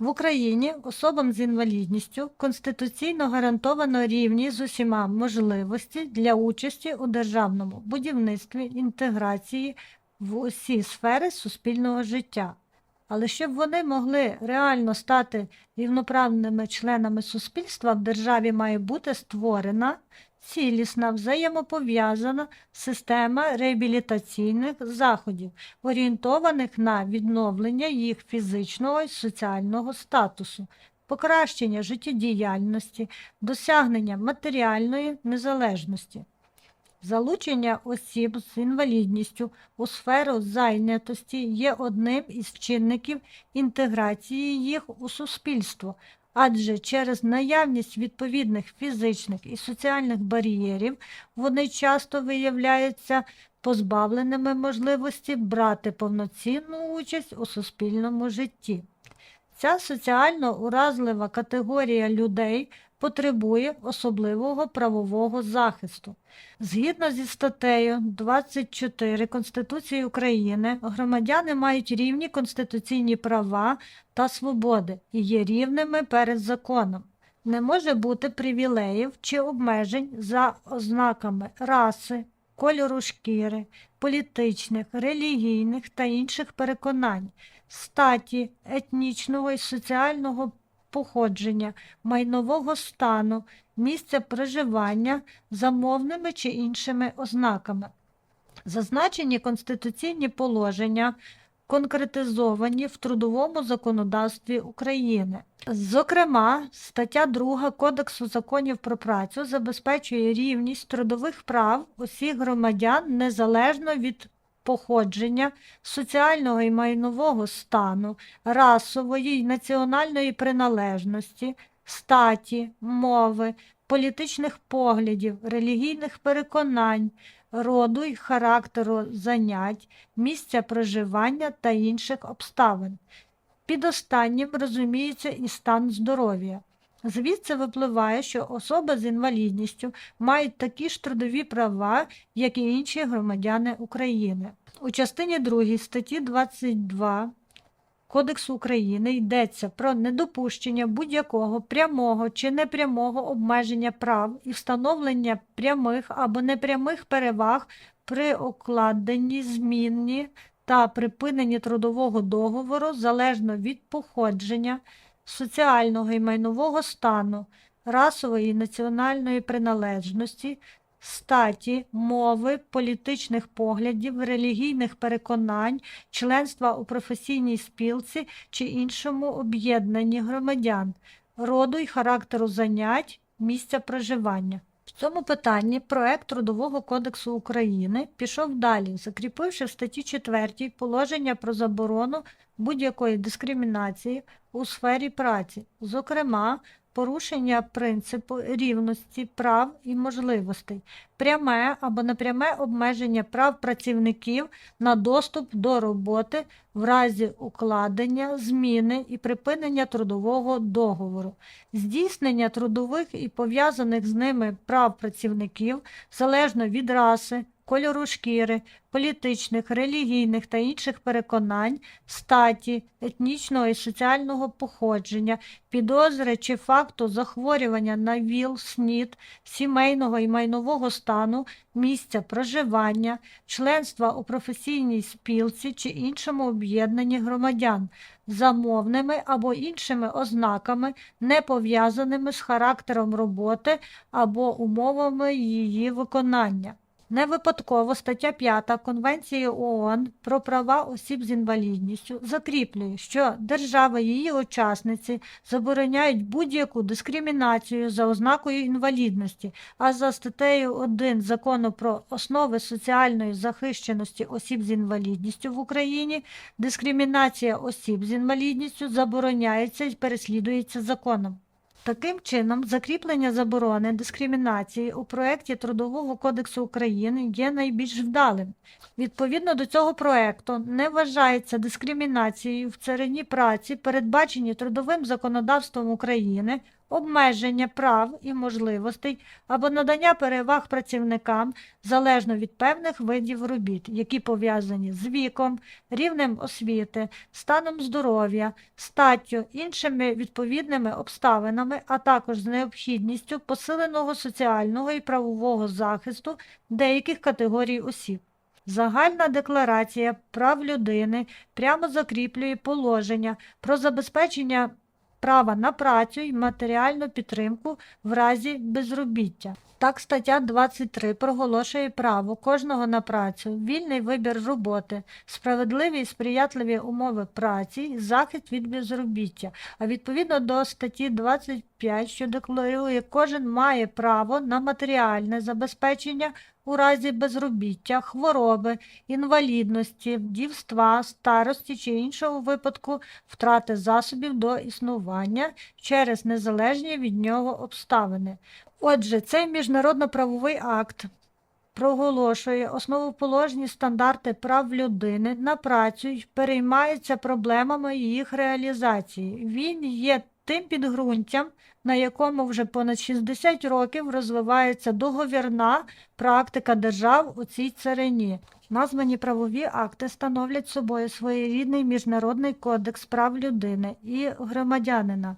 В Україні особам з інвалідністю конституційно гарантовано рівні з усіма можливості для участі у державному будівництві інтеграції в усі сфери суспільного життя. Але щоб вони могли реально стати рівноправними членами суспільства, в державі має бути створена цілісна, взаємопов'язана система реабілітаційних заходів, орієнтованих на відновлення їх фізичного і соціального статусу, покращення життєдіяльності, досягнення матеріальної незалежності. Залучення осіб з інвалідністю у сферу зайнятості є одним із чинників інтеграції їх у суспільство, адже через наявність відповідних фізичних і соціальних бар'єрів вони часто виявляються позбавленими можливості брати повноцінну участь у суспільному житті. Ця соціально уразлива категорія людей потребує особливого правового захисту. Згідно зі статтею 24 Конституції України, громадяни мають рівні конституційні права та свободи і є рівними перед законом. Не може бути привілеїв чи обмежень за ознаками раси, кольору шкіри, політичних, релігійних та інших переконань, статі, етнічного і соціального походження, майнового стану, місця проживання за мовними чи іншими ознаками. Зазначені конституційні положення конкретизовані в трудовому законодавстві України. Зокрема, стаття 2 Кодексу законів про працю забезпечує рівність трудових прав усіх громадян незалежно від походження, соціального і майнового стану, расової й національної приналежності, статі, мови, політичних поглядів, релігійних переконань, роду й характеру занять, місця проживання та інших обставин. Під останнім розуміється і стан здоров'я. Звідси випливає, що особи з інвалідністю мають такі ж трудові права, як і інші громадяни України. У частині 2 статті 22 Кодексу України йдеться про недопущення будь-якого прямого чи непрямого обмеження прав і встановлення прямих або непрямих переваг при укладенні, зміні та припиненні трудового договору залежно від походження, соціального і майнового стану, расової і національної приналежності, статі, мови, політичних поглядів, релігійних переконань, членства у професійній спілці чи іншому об'єднанні громадян, роду й характеру занять, місця проживання. В цьому питанні проект Трудового кодексу України пішов далі, закріпивши в статті 4 положення про заборону будь-якої дискримінації у сфері праці, зокрема, порушення принципу рівності прав і можливостей, пряме або непряме обмеження прав працівників на доступ до роботи в разі укладення, зміни і припинення трудового договору, здійснення трудових і пов'язаних з ними прав працівників залежно від раси, кольору шкіри, політичних, релігійних та інших переконань, статі, етнічного і соціального походження, підозри чи факту захворювання на ВІЛ, СНІД, сімейного і майнового стану, місця проживання, членства у професійній спілці чи іншому об'єднанні громадян, за мовними або іншими ознаками, не пов'язаними з характером роботи або умовами її виконання. Не випадково стаття 5 Конвенції ООН про права осіб з інвалідністю закріплює, що держава її учасниці забороняють будь-яку дискримінацію за ознакою інвалідності, а за статтею 1 Закону про основи соціальної захищеності осіб з інвалідністю в Україні дискримінація осіб з інвалідністю забороняється і переслідується законом. Таким чином, закріплення заборони дискримінації у проєкті Трудового кодексу України є найбільш вдалим. Відповідно до цього проєкту не вважається дискримінацією в царині праці, передбачені трудовим законодавством України, обмеження прав і можливостей або надання переваг працівникам залежно від певних видів робіт, які пов'язані з віком, рівнем освіти, станом здоров'я, статтю, іншими відповідними обставинами, а також з необхідністю посиленого соціального і правового захисту деяких категорій осіб. Загальна декларація прав людини прямо закріплює положення про забезпечення права на працю і матеріальну підтримку в разі безробіття. Так, стаття 23 проголошує право кожного на працю, вільний вибір роботи, справедливі і сприятливі умови праці, захист від безробіття. А відповідно до статті 25, що декларує, кожен має право на матеріальне забезпечення у разі безробіття, хвороби, інвалідності, дівства, старості чи іншого випадку втрати засобів до існування через незалежні від нього обставини. Отже, цей міжнародно-правовий акт проголошує основоположні стандарти прав людини на працю й переймається проблемами їх реалізації. Він є тим підґрунтям, на якому вже понад 60 років розвивається договірна практика держав у цій царині. Названі правові акти становлять собою своєрідний міжнародний кодекс прав людини і громадянина.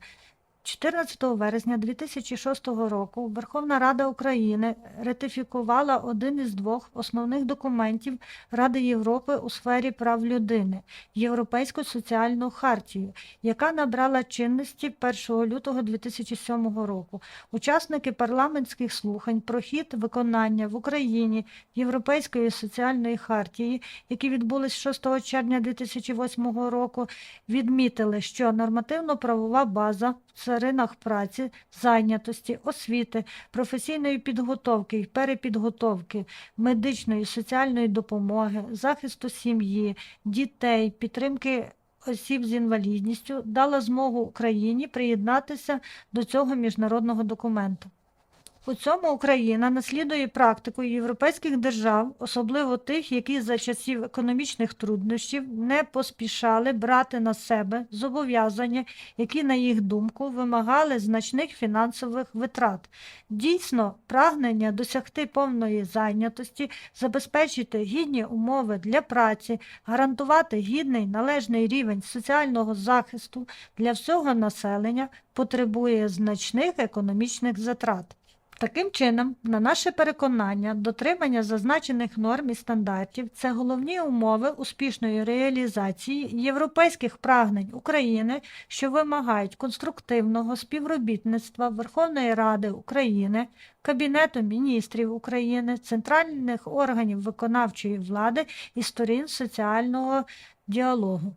14 вересня 2006 року Верховна Рада України ратифікувала один із двох основних документів Ради Європи у сфері прав людини Європейську соціальну хартію, яка набрала чинності 1 лютого 2007 року. Учасники парламентських слухань про хід виконання в Україні Європейської соціальної хартії, які відбулись 6 червня 2008 року, відмітили, що нормативно-правова база в царинах праці, зайнятості, освіти, професійної підготовки і перепідготовки, медичної, соціальної допомоги, захисту сім'ї, дітей, підтримки осіб з інвалідністю дала змогу Україні приєднатися до цього міжнародного документу. У цьому Україна наслідує практику європейських держав, особливо тих, які за часів економічних труднощів не поспішали брати на себе зобов'язання, які, на їх думку, вимагали значних фінансових витрат. Дійсно, прагнення досягти повної зайнятості, забезпечити гідні умови для праці, гарантувати гідний належний рівень соціального захисту для всього населення потребує значних економічних затрат. Таким чином, на наше переконання, дотримання зазначених норм і стандартів це головні умови успішної реалізації європейських прагнень України, що вимагають конструктивного співробітництва Верховної Ради України, Кабінету міністрів України, центральних органів виконавчої влади і сторін соціального діалогу.